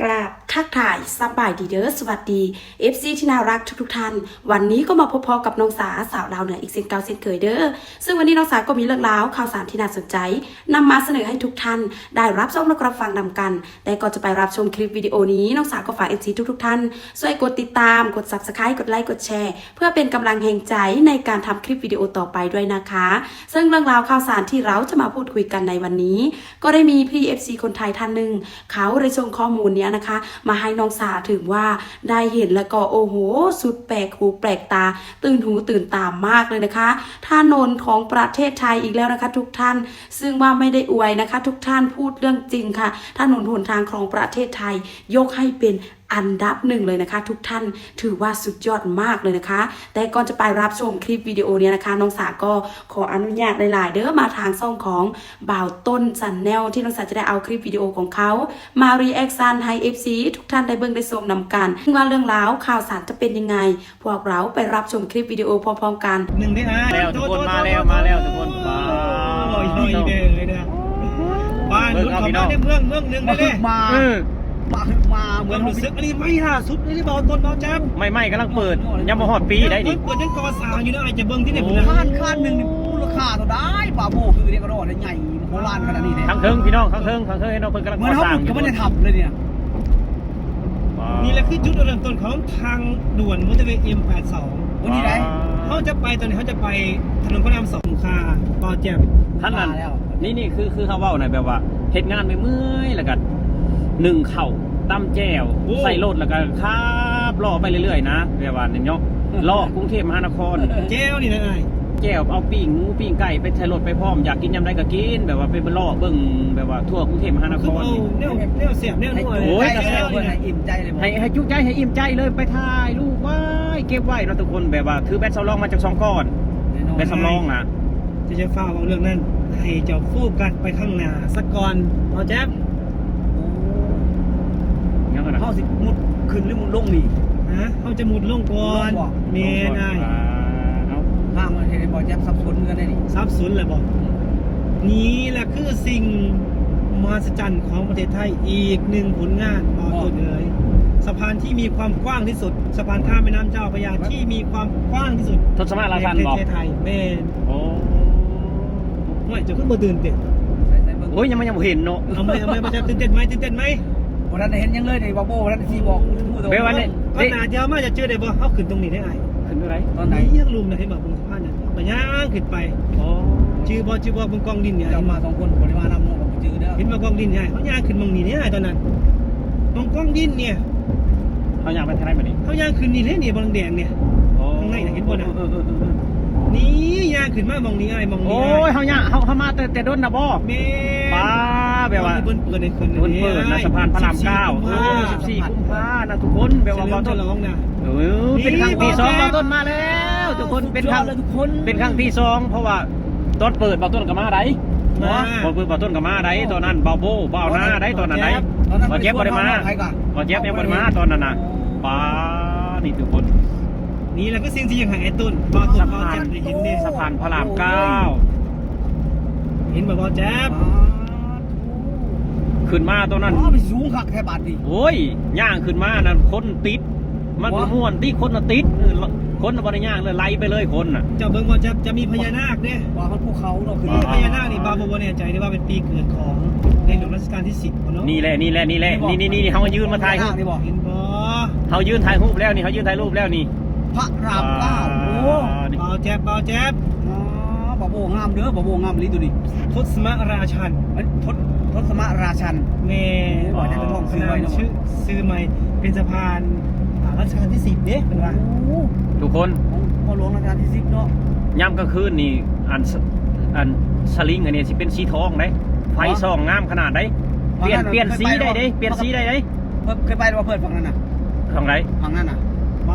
กราบ ทักทายสบายดีเด้อสวัสดี FC ที่น่ารักทุกๆท่าน วันนี้ก็มาพบพอกับน้องสาสาวดาวเหนืออีกเช่นเก่าเช่นเคยเด้อซึ่งวันนี้น้องสาก็มีเรื่องราวข่าวสารที่น่าสนใจนำมาเสนอให้ทุกท่าน ได้รับชมและรับฟังนำกัน แต่ก่อนจะไปรับชมคลิปวิดีโอนี้น้องสาก็ฝาก FC ทุกๆท่านช่วยกดติดตามกด Subscribe กดไลค์กดแชร์เพื่อเป็นกำลังแห่งใจในการทำคลิปวิดีโอต่อไปด้วยนะคะ ซึ่งเรื่องราวข่าวสารที่เราจะมาพูดคุยกันในวันนี้ ก็ได้มีพี่ FC คนไทยท่านหนึ่งเขาได้ส่งข้อมูลเนี้ยนะคะมาาให้น้องสาถึงว่าได้เห็นแล้วก็โอ้โห สุดแปลกหูแปลกตา ตื่นหูตื่นตามมากเลยนะคะท่านนของประเทศไทยอีกแล้วนะคะ ทุกท่าน ซึ่งว่าไม่ได้อวยนะคะ ทุกท่านพูดเรื่องจริงค่ะท่านนหนทางของประเทศไทยยกให้เป็น อันดับหนึ่งเลยนะคะ ทุกท่านถือว่าสุดยอดมากเลยนะคะ แต่ก่อนจะไปรับชมคลิปวิดีโอเนี้ยนะคะ น้องสาก็ขออนุญาตหลาย ๆ เด้อมาทางช่องของบ่าวต้นซันแนลที่น้องสาจะได้เอาคลิปวิดีโอของเขามารีแอคซันให้ FC ทุกท่านได้เบิ่งได้ชมนำกันว่าเรื่องราวข่าวสารจะเป็นยังไง พวกเราไปรับชมคลิปวิดีโอพร้อมๆกันหนึ่งได้อะแล้วทุกคนมาแล้วมาแล้วทุกคนว้าวโอ้ยดีเด้เลยนะบ้านรถของบ้านในเมืองเมืองหนึ่งได้เลยมา เออมามาเหเหมืมืออนนรู้สึกอันนี้ไม่ล่าสุดเลยที่เบาต้นเบาแจ๊บไม่ไม่กำลังเปิดยังมาหอดปีได้นี่เปิดยังกอสาวอยู่นะไอ้จะเบิ้งที่ไหนโอ้ผมนะข้านข้านหนึ่งนี่มูลค่าเท่าได้ปลาโบคือเรียกกระโดดได้ใหญ่โบราณขนาดนี้เนี่ยทั้งเทิงพี่น้องทั้งเทิงทั้งเทิงให้น้องเพิ่นกำลังเหมือนก่อเขาสร้างบุอกก็ยู่ไม่ได้ทำเลยเนี่ยว้าวนี่แหละคือจุดเริ่มต้นของทางด่วนมอเตอร์เวย์ M82 วันนี้ได้เขาจะไปตอนนี้เขาจะไปถนนพระรามสองคาปอแจ๊บท่านนั้นมาแล้วนี่นี่คือคือเขาเว้าน่ะแบบว่าเฮ็ดงานไปเมื่อยแล้วก็หนึ่งเข่า ตำแจ่วใส่รถแล้วก็ขับล่อไปเรื่อยๆนะแบบว่าเนี่ยเนาะล่อกรุงเทพมหานครแก้วนี่นะไอ้แก้วเอาปิ้งหมูปิ้งไก่ไปใช้รถไปพร้อมอยากกินยำใดก็กินแบบว่าไปล่อเบิ่งแบบว่าทั่วกรุงเทพมหานคคือร เอานี่แนวแนวเสียบแนวให้นัวโอ้ยให้แก้วเพื่อนนี่ให้นะอิ่มใจเลยให้ให้จุใจให้อิ่มใจเลยไปถ่ายรูปไว้เก็บไว้เราะทุกคนแบบว่าถือแบตสำรองมาจากสองก้อนแบตสำรองนะจะจะฟ้าเอาเรื่องนั้น ให้เจ้าโฟกัสไปข้างหน้าสักก่อนปอแจ๊บยังไงนะเข้าสิมุดขึ้นหรือมุดลงนี่ ฮะเขาจะมุดลงก่อนลงบ่ เมนไอ้เอาข้างมันเห็นบอลแจ๊บสับสนกันได้นี่ซับซุนเลยบอกนี่แหละคือสิ่งมหัศจรรย์ของประเทศไทยอีกหนึ่งผลงานบอตัวเลยสะพานที่มีความกว้างที่สุดสะพานข้ามแม่น้ำเจ้าพระยาที่มีความกว้างที่สุดทศมาราชันในบปอกระเทศไทยเมนโอ้ไม่จะขึ้นมาตื่นเต้นใส่ใส่เบิ่งโอ้ยยังไม่ยังบ่เห็นเนาะเอาไหมเอาไหมมาจะตื่นเต้นไหมตื่นเต้นไหม วันนั้นเห็นยังเลยในบาโบวันนั้นที่บอกพูดตรงเบลวันนี้ก็หนาเดียวมาจะเจอได้บ่เขาขึ้นตรงนี้ได้ไงขึ้นด้วยไรตอนไหนนี่ยังลุมนะให้บอกบนสะพานน่ะเอาไปย่างขึ้นไปโอ้ชื่อบ่ชื่อบ่บนกองดินเนี่ยจะมาสองคนคนที่มานำน้องกับจื้อเด้อเห็นมากองดินเนี่ยเขาย่างขึ้นมองนี่เนี่ยตอนนั้นมองกองดินเนี่ยเขาอยากไปทางไหนมาดิเขาย่างขึ้นนี่เลยเนี่ยบางแดงเนี่ยโอ้ข้างในน่ะเห็นบ่น่ะเออเออเออเออนี่ย่างขึ้นมามองนี่ไอ้มองนี่โอ้ยเขาอยากเขาเขามาแต่แต่ด้นนะบ่แม่ป้า แบบว่าเพิ่นเปิดในคืนเพิ่นเปิดนะสะพานพระรามเก้า14โอ้สิบสี่กุมภานะทุกคนแบบว่าเฉลิบอมลฉต้นลองนะเออเป็นครั้งที่นี่สองบอลบอลต้นมาแล้วทุกคนเป็นครั้งทุกคนเป็นครั้งที่สองเพราะว่าตอนเปิดบอลต้นกับมาได้มาบอลเปิดบอลต้นกับมาได้ตอนนั้นบอลโบบ่าวหน้าได้ตอนนั้นได้บอลเจ็บบอลมาใครก่อนบอลเจ็บยังบอลมาตอนนั้นน่ะป้านี่ทุกคนนี่แหละก็สิ่งที่ยังหาไอ้ต้นบอลต้นสะบอลพานแจ๊บได้เห็นเนี่ยสะพานพระรามเก้าเห็นบ่บอลแจ๊บ ขึ้นมาตอนนั้น อ๋อไปสูงขักแค่บาทดิ โอ้ยย่างขึ้นมานะคนติด มันก็ม่วนที่คนน่ะติดเออคนน่ะบริย่างเลยไล่ไปเลยคนน่ะเจ้าเบิ่งบอลแจ๊บจะมีพญานาคเนี่ยว่ามันภูเขาเนาะคืออ่าพญานาคนี่บาโบบ่แน่ใจได้ว่าเป็นปีเกิดของในหลวงรัชกาลที่10เนาะนี่แหละนี่แหละนี่แหละนี่นี่นี่เขามายืนมาถ่ายรูปนี่บอกเห็นบ่เขายืนถ่ายรูปแล้วนี่เขายืนถ่ายรูปแล้วนี่ พระรามเก้าโอ้นี่บอลแจ๊บบอลแจ๊บ อ๋อบาโบงามเด้อบาโบงามลิ้นดูดิทศมราชันเอ้ยทศทศมราชันแม่โอ้ยจะเป็นห้องซื้อไว้เนอะ ชื่อซื้อใหม่เป็นสะพานอ่ารัชกาลที่10เด้เป็นว่า โอ้ทุกคนของพ่อหลวงรัชกาลที่สิบเนาะย่ำกลางคืนนี่อันสอันสลิงอันนี้สิเป็นสีทองได้ไฟส่องงามขนาดได้เปลี่ยนเปลี่ยนสีได้เด้เปลี่ยนสีได้เด้เพิ่นเคยไปหรือว่าเพิ่นฝั่งนั้นน่ะทางไหนฝั่งนั้นน่ะบอล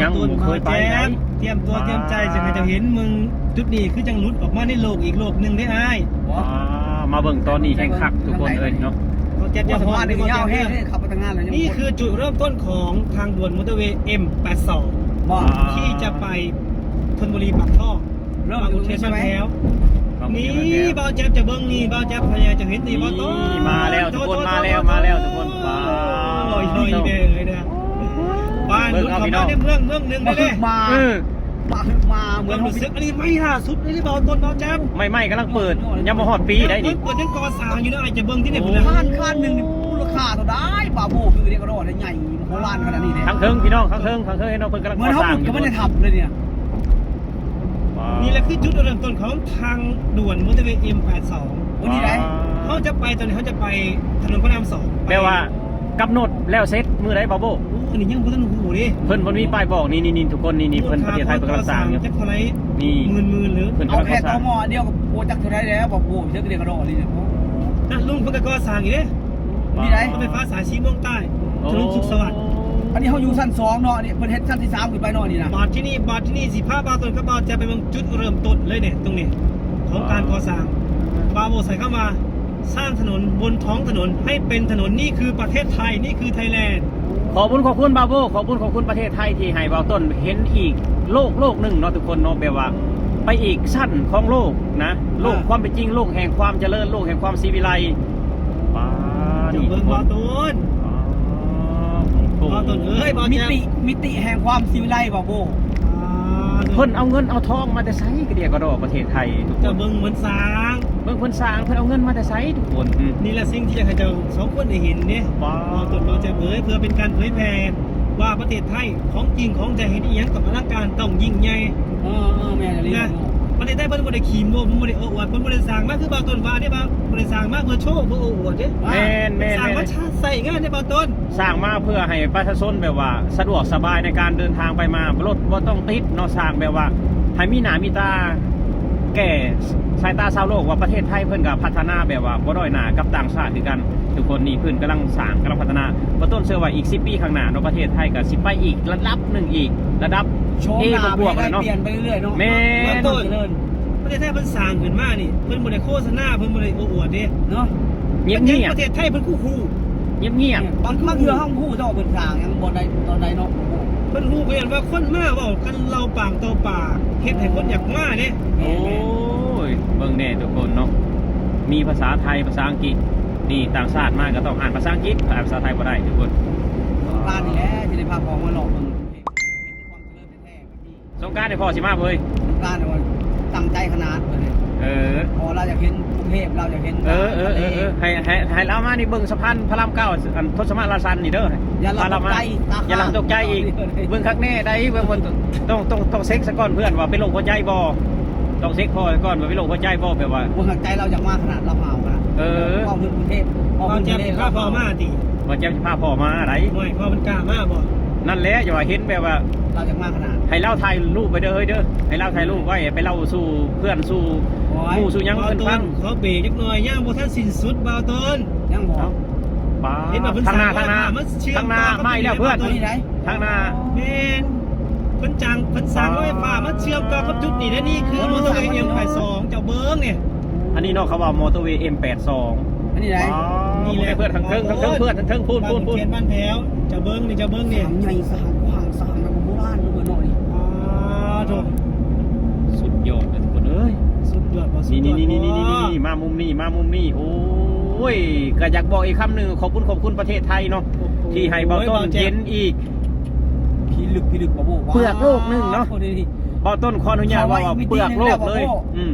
ยังตุนบ่เคยไปบอลแจ๊บไหน เตรียมตัวเตรียมใจจะให้เจ้าเห็นมึงจุดนี้คือจังหลุดออกมาในโลกอีกโลกหนึ่งได้อ้ายอ่ามาเบิ่งตอนนี้แข่งขักทุกคนเลยเนาะบอลแจ๊บว่าจะสะพอพานดนี่บอลยาวแจ๊แห้บงเนี่ยขับไปทางงานเลยยังนี่คือจุดเริ่มต้นของทางด่วนมอเตอร์เวย์ M82 บ่อ่าที่จะไปธนบุรีปากท่อเริ่มปากอุอุเทเทนนใช่บ้านไหมแถวครับนี่บอลแจ๊บจะเบิ้งนี่บอลแจ๊บพยายามจะเห็นนี่บอลโตนี่มาแล้วทุกคนมาแล้วมาแล้วทุกคนว้าวโอ้ยอีเด้อเลยนะ บ้านรถขับมาในเมืองเมืองหนึ่งมาได้เลยมาเออมามาเหเหมืมืออนนเขารู้สึกอันนี้ไม่ล่าสุดเลยที่บอกต้นบอกแจ๊บไม่ไม่กำลังเปิดยังมาฮอดปีได้นี่เปิดยังก่อสร้างอยู่นะไอ้จะเบิ้งที่ไหนผมโอ้นะข้านข้านหนึ่งนี่มูลค่าเท่าได้ป่าโบคือเรียกกระโดดได้ใหญ่โบราณขนาดนี้เนี่ยทั้งเทิงพี่น้องทั้งเทิงทั้งเทิงให้น้องเพิ่นกำลังเหมือก่นอเขาสร้างบุกอก็ยู่ไม่ได้ทำเลยเนี่ยนี่แหละคือจุดเริ่มต้นของทางด่วนมอเตอร์เวย์ M82 วันนี้ได้เขาจะไปตอนนี้เขาจะไปถนนพระรามสองแปลว่า กำหนดแล้วเสร็จมือไหนบาโบอันนี้ยังบ่ทันหูดิเพิ่นบ่มีป้ายบอกนี่นี่นี่ทุกคนนี่นี่เพิ่นประเทศไทยเพิ่นกำลังสร้างอยู่จะเท่าไหรนี่หมื่นหมื่นหรือเพิ่นเอากำลังแค่ก่อสตร้าองมอเดียวกับโบจักเท่าไรแล้วบอกโบเชื่อเรียกกระโดดเลยเนี่ยอะลุงเพิ่นก็ก่อสร้างอยู่เด้นี่ได้รถไฟฟ้าสายสีม่วงใต้ถนนสุขสวัสดิ์อันนี้เขาอยู่ชั้นสองเนาะนี่เพิ่นเฮ็ดชั้นที่สามขึ้นไปเนาะนี่นะบอดที่นี่บอดที่นี่สิพาบาวต้นก็บาวจะไปเมืองจุดเริ่มต้นเลยเนี่ยตรงนี้ของการก่อสร้างบาวโบใส่เข้ามา สร้างถนนบนท้องถนนให้เป็นถนนนี่คือประเทศไทยนี่คือไทยแลนด์ขอบคุณขอบคุณบาโบขอบคุณขอบคุณประเทศไทยที่ให้บาต้นเห็นอีกโลกโลกหนึ่งเนาะทุกคนเนาะแปลว่า ไปอีกชั้นของโลกนะโลกความเป็นจริงโลกแห่งความเจริญโลกแห่งความซีวิไลซ์ป้าเดี๋ยวนี่เบิ่งบาวต้นโอ้บาวต้นเอ้ยบาวมิแจ๊บติมิติแห่งความซีวิไลซ์บอกโบอ่า เพิ่นเอาเงินเอาทองมาแต่ไสก็เดียวก็ดอกประเทศไทยทุกคจะนเบิ่งเหมือนสร้าง เบิ่งเพิ่นสร้างเพิ่นเอาเงินมาแต่ไสทุกคนอืมนี่แหละสิ่งที่อยากให้เจ้าสองคนได้เห็นเนี่ยว้าวบาวต้นบาวแจ๊บเอ้ยเพื่อเป็นการเผยแพร่ว่าประเทศไทยของจริงของใจเห็นอีหยังกับอลังการต้องยิ่งใหญ่ เออเออแม่จะเรียนะ กประเทศไทยเพิ่นบ่ได้ขีโม้เพิ่นบ่ได้โอ้อวดเพิ่นบ่ได้สร้างมาคือบาวต้นว่าเด้บ่าวบ่ได้สร้างมาเพื่อโชว์เพื่อโอ้อวดเด้แม่นแม่น สร้างแม่มานชาติใส่งานได้บ่าวต้น สร้างมาเพื่อให้ประชาชนแบบว่าสะดวกสบายในการเดินทางไปมารถบ่ต้องติดเนาะสร้างแบบว่าให้มีหน้ามีตา แก่สายตาชาวโลกว่าประเทศไทยเพิ่นก็พัฒนาแบบว่าบ่ด้อยหน้ากับต่างชาติคือกัน ทุกคนนี่เพิ่นกำลังสร้างกำลังพัฒนาบ่ต้นเชื่อว่าอีก 10 ปีข้างหน้าเนาะประเทศไทยก็สิไปอีกระดับหนึ่งอีก ระดับโชว์เอหน้าบวกๆไปเลยเนาะเปลี่ยนไปเรื่อยๆเนาะแม่บาวต้นเจริญประเทศไทยเพิ่นสร้างขึ้นมานี่เพิ่นบ่ได้โฆษณาเพิ่นบ่ได้โอ้อวดเด้เนาะเงียบมันเงียัยบประเทศไทยเพิ่นคู่คู่เงียบเงียบบางบางเรือห้องผู้เจ้าเป็นกลางยังบ่ได้ตอนใดเนาะ เพิ่นฮู้กันว่าคนมาเว้ากันเราปากต่อปากเฮ็ดให้คนอยากมาเด้โอ้ยเบิ่งแน่ทุกคนเนาะมีภาษาไทยภาษาอังกฤษนี่ต่างชาติมาก็ต้องอ่านภาษาอังกฤษอ่านภาษาไทยบ่ได้ทุกคนบ้านนี่แหละจะได้พาพองมาหลอกมึงเห็นความเจริญแท้ๆแบบนี้สงกรารให้พ่อสิมาเว้ยการเนี่ยว่าตั้งใจขนาดเลยเออพอเราอยากเห็น กรุงเทพเราอยากเห็นเออเออเออเออให้ให้ให้เรามานี่เบิ่งสะพานพระรามเก้าอันทศมาราชันนี่เด้ออย่าหลับพตกมาใจตาอย่าหลับตกใจอีกเบิ่งคักแน่ได้เบิ่งบนต้องต้องต้องเซ็กซะก่อนเพื่อนว่าเป็นโรคหัวใจบ่ต้องเซ็กพ่อก่อนว่าเป็นโรคหัวใจบ่แบบว่าบนหัวใจเราอยากมาขนาดเราเผาขนาดเออพ่อพื้นกรุงเทพพ่อบ่พื้นจะทะเลพาพ่อมาติว่าจะพาพ่อมาอะไรห่วยพ่อมันกล้ามาบ่นั่นแหละอย่าว่าเห็นแบบว่า เราอยากมาขนาดให้เล่าถ่ายรูปไปเด้อเฮ้ยเด้อให้เล่าถ่ายรูปไว้ไปเล่าสู่เพื่อนสู่โอ้ยหมู่สู่หยังบ่าวเพิ่นต้ฟันงขอเบรกจักหน่อยย่างบ่ทันสิ้นสุดบ่าวต้นยังบอกป้าเห็นว่าเพิ่นทางหน้าสร้าทางงหน้าว่ามันเชื่อมทางหน้าต่อกับไม่แล้วเพื่อนที่ที่ไหนทางหน้าแม่นเพิ่นจังเพิ่นสร้างรถไฟฟ้ามาเชื่อมต่อกับจุดนี้และนี่คือมอเตอร์เวย์ M82 เจ้าเบิ้งเนี่ยอันนี้เนาะเขาว่ามอเตอร์เวย์ M82 อันนี้ไหนนี่แหละเพื่อนทางเทิงทางเทิงเพื่อนทางเทิงพูดพูดพูดบ้านเขตบ้านแพ้วเจ้าเบิ้งนี่เจ้าเบิ้งนี่สามใหญ่สามกว้างสามแบบโบราณด้วยหน่อยอ่าโถสุดยอดเลยทุกคนเอ้ยสุดยอดบ่สุดนี่ยอนี่ดนี่นี่นี่นี่นี่มามุมนี่มามุมนี่โอ้ยก็อยากบอกอีกคำหนึ่งขอบคุณขอบคุณประเทศไทยเนาะที่ให้เบาต้นเย็นอีก พี่ลึกพี่ลึกบ่โบเปลือกโลกหนึ่งเนาะ โอ้ดี เบาต้นขออนุญาตว่าว่าเปลือกโลกเลยอืม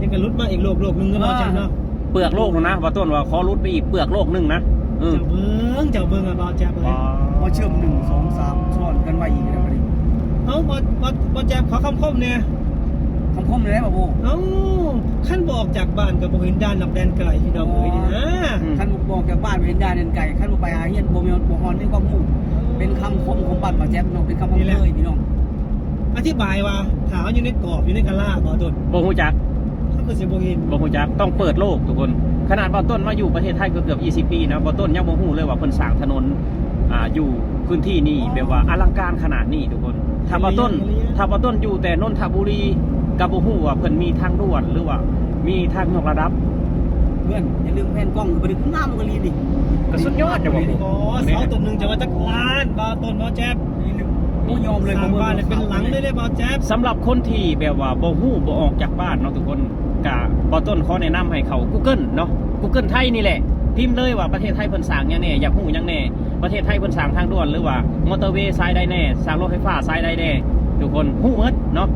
ยังกันรุดมาอีกโลกโลกหนึงก็บ่จังเนาะเปลือกโลกนะเบาต้นว่าขอรุดไปอีกเปลือกโลกหนึ่งนะอืมเจ้าเบิ้งเจ้าเบิ้งอะบ่าวแจ๊บเลยว่า เชื่อมหนึ่งสองสามซ้อนกันไว้อีกแล้วนี่เอ้าบ่บ่บ่แจ๊บขอคำคมเนี่ยคำคมเลยนะบ่โบเอ้าขั้นบอกจากบ้านก็บ่เห็นด้านนับแดนไกลพี่น้องเอ้ยนี่นะอืมขั้นบุกบอกจากบ้านไปเห็นยาเดินไก่ขั้นบุกไปหาเฮียนบ่มีบ่ฮอนนี่ก็มู่เป็นคำคมของปัดป่าแจ๊บเนาะเป็นคำคมเลยพี่น้องอธิบายว่าถามอยู่ในกรอบอยู่ในกะลาบ่ต้นบ่ฮู้จักเขาก็สิบ่เห็นบ่ฮู้จักต้องเปิดโลกทุกคนขนาดเบาต้นมาอยู่ประเทศไทยก็เกือบ 20 ปีนะเบาต้นยังบ่ฮู้เลยว่าเพิ่นสร้างถนน อ่าอยู่พื้นที่นี่แบบว่าอลังการขนาดนี้ทุกคนถ้าเบาต้นถ้าเบาต้นอยู่แต่นนทบุรีก็บ่ฮู้ว่าเพิ่นมีทางด่วนหรือว่า มีทางยกระดับเพื่อนอย่าลืมแผ่นกล้องไปดึงน้ำมันก็รีดิก็สุดยอดจะบอกโอ้เสาต้นหนึงจะว่าจักล้านบ่าวต้นบ่าวแจ๊บบ่ยอมเลยสร้างบ้านเลยเป็นหลังเลยเด้บ่าวแจ๊บสำหรับคนที่แบบว่าบ่ฮู้บ่ออกจากบ้านเนาะทุกคนกะบ่ต้นขอแนะนำให้เขา Google เนาะ Google ไทยนี่แหละ พิมพ์เลยว่าประเทศไทยเพิ่นสร้างหยังแน่อยากฮู้หยังแน่ประเทศไทยเพิ่นสร้างทางด่วนหรือว่ามอเตอร์เวย์สายใดแน่สร้างรถไฟฟ้าสายใดแน่ทุกคนฮู้หมดเนาะ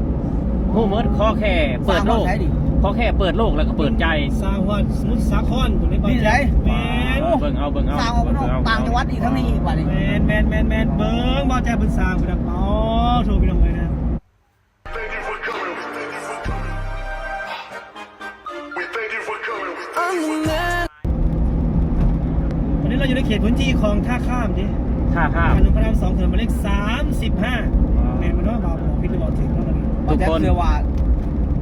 ฮู้หมดขอแค่เปิดโลกสร้างบ่ใช่ดิขอแค่เปิดโลกแล้วก็เปิดใจสร้างว่าสมุทรสาครผมได้บอกนี่ไหนแมนเบิ่งเอาเบิ่งเอาสร้างออกนอกต่างจังหวัดอีกทั้งนี้อีกว่านี่แมนแมนแมนแมนเบิ้งบอกแจ๊บเป็นสร้างไปดับอ๋อโทรไปลงเลยนะ Thank you for coming. เราอยู่ในเขตพื้นที่ของท่าข้ามดิท่าข้ามถนนพระรามสองถนนหมายเลขสามสิบห้าแมนมันว่าบอกบอกพี่หรือบอกถึงแล้วมันบ่แจ๊บเชื่อว่า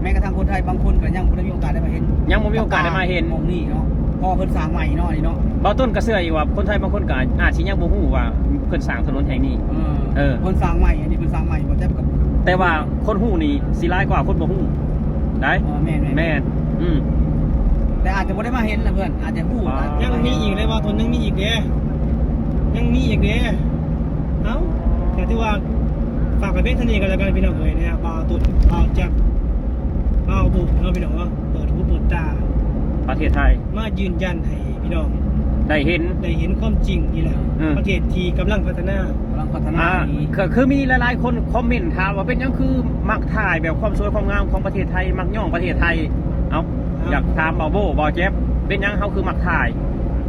แม้กระทั่งคนไทยบางคนก็ยังบ่ได้มีโอกาสได้มาเห็นยังบ่มีโอกาสได้มาเห็นมองนี่เนาะพอเพิ่นสร้างใหม่เนาะนี่เนาะเบาต้นก็เชื่ออยู่ว่าคนไทยบางคนก็อาจสิยังบ่ฮู้ว่าเพิ่นสร้างถนนแห่งนี้เออเออเพิ่นสร้างใหม่อันนี้เพิ่นสร้างใหม่บ่แจ๊บกับแต่ว่าคนฮู้นี่สิร้ายกว่าคนบ่ฮู้ได้เออแม่นๆแม่นอืม แต่อาจจะบ่ได้มาเห็นนะเพื่อน อาจจะฮู้อ๋อยังมีอีกเลยว่าทนยังมีอีกเด้ยังมีอีกเด้เอ้าแต่ที่ว่าฝากกับเพื่อนทนีกันแล้วกันพี่น้องเอ๋ยนะครับบ่าวตุ่นบ่าวแจ๊บบ่าวบุกเนาะพี่น้องว่าเปิดหูเปิดตา ประเทศไทยมายืนยันให้พี่น้องได้เห็น ได้เห็นความจริงนี่แหละอืม ประเทศที่กำลังพัฒนากำลังพัฒนาอ่านี้คือคือมีหลายๆคนคอมเมนต์ถามว่าเป็นหยังคือมักถ่ายแบบความสวยความงามของประเทศไทย มักย่องประเทศไทย เอ้า อยากถามเบาโบบ่แจ๊บเป็นหยังเฮาคือมักถ่าย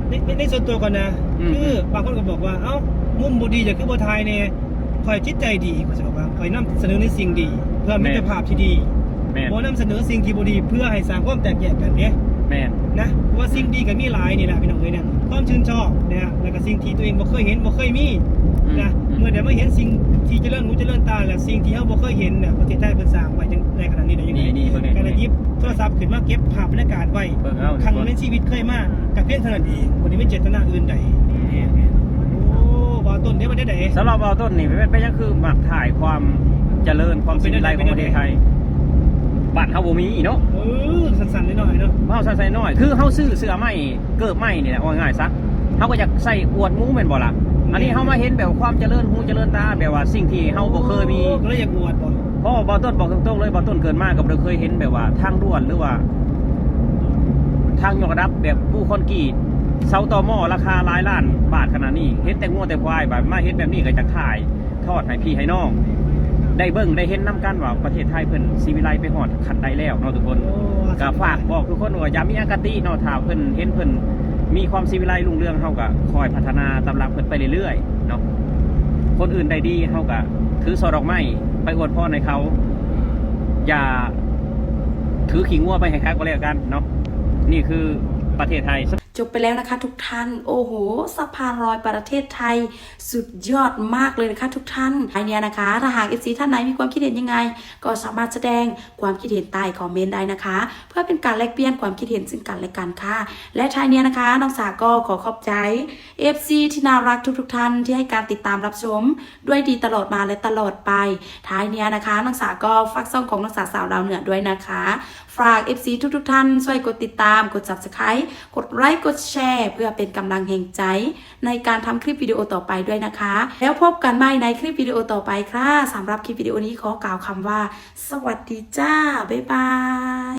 ในในในส่วนตัวก่อนนะ อืม คือบางคนก็บอกว่า เอ้า มุมบดีจะคือบ่ทายเนี่ยคอยจิตใจดีก็จะบอกว่าคอยนำเสนอในสิ่งดี เพื่อมิตรภาพที่ดีแม่นบ่นำเสนอสิ่งที่บ่ดีเพื่อให้สร้างความแตกแยกกันเนี่ยแม่นนะเพราะว่าสิ่งดีก็มีหลายนี่แหละพี่น้องเอ้ยเนี่ยความชื่นชอบนะฮะแล้วก็สิ่งที่ตัวเองบ่เคยเห็นบ่เคยมีอืมนะอืมเมื่อได้มาเห็นสิ่งที่เจริญหูเจริญตาและสิ่งที่เฮาบ่เคยเห็นเนี่ยประเทศไทยเพิ่นสร้างไว้จัง ในขนาดนี้ได้ยังไงนี่นี่เบิ่งนี่ก็เลยหยิบโทรศัพท์ขึ้นมาเก็บภาพบรรยากาศไว้เบิ่งเอาครั้งในชีวิตเคยมากับเพียงเท่านั้นเองวันนี้ไม่เจตนาอื่นใดโอ้บอต้นเดี๋ยวมาได้ไหน สำหรับเบาต้นนี่เป็นเป็นหยังคือมักถ่ายความเจริญความสิวิไลของประเทศไทยบ้านเฮาบ่มีเนาะเออสั้นๆนิดหน่อยเนาะเฮาใส่น้อย คือเฮาซื้อเสื้อใหม่เกิบใหม่นี่แหละว่าง่ายซะเฮาก็อยากใส่อวดหมูแม่นบ่ล่ะอันนี้เฮามาเห็นแบบความเจริญหูเจริญตาแบบว่าสิ่งที่เฮาบ่เคยมี ก็เลยอยากอวดบ่ เพราะว่าบ่ต้นบอกตรงๆเลยบ่ต้นเกิดมากับเราเคยเห็นแบบว่าทางด่วนหรือว่า ทางยกระดับแบบผู้คนกรีดเสาต่อหม้อราคาหลายล้านบาทขนาดนี้เห็นแต่งัวแต่ควายแบบมาเห็นแบบนี้ก็จะถ่าย ทอดให้พี่ให้น้อง ได้เบิ่งได้เห็นน้กันว่าประเทศไทยเพิ่นซีวิไลไปฮอดขันใดแล้วเนาะทุกคนโอ้ก็ฝากบอกทุกคนว่าอย่ามีอคติเนาะถ้าเพิ่นเห็นเพิ่นมีความซีวิไลรุ่งเรืองเฮาก็คอยพัฒนาตำรับเพิ่นไปเรื่อยๆเนาะ คนอื่นได้ดีเขาก็ถือซอดอกไม้ไปอวดพ่อในเขา อย่าถือขิงวัวไปให้คักก็แล้วกันเนาะนี่คือประเทศไทย จบไปแล้วนะคะ ทุกท่าน โอ้โหสะพานลอยประเทศไทย สุดยอดมากเลยนะคะ ทุกท่านไอเนี้ยนะคะถ้าหากเอฟซีท่านไหนมีความคิดเห็นยังไง ก็สามารถแสดงความคิดเห็นใต้คอมเมนต์ได้นะคะ เพื่อเป็นการแลกเปลี่ยนความคิดเห็นซึ่งกันและกันค่ะ และท้ายเนี้ยนะคะน้องสาก็ขอขอบใจ FC ที่น่ารักทุก ๆ ท่านที่ให้การติดตามรับชม ด้วยดีตลอดมาและตลอดไป ท้ายเนี้ยนะคะน้องสาก็ฝากซ่องของน้องสาสาวดาวเหนือด้วยนะคะ ฝาก FC ทุกๆท่าน ช่วยกดติดตาม กด subscribe กดไลค์กดแชร์ เพื่อเป็นกำลังแห่งใจ ในการทำคลิปวิดีโอต่อไปด้วยนะคะ แล้วพบกันใหม่ในคลิปวิดีโอต่อไปค่ะสำหรับคลิปวิดีโอนี้ขอกล่าวคำว่า สวัสดีจ้า บ๊ายบาย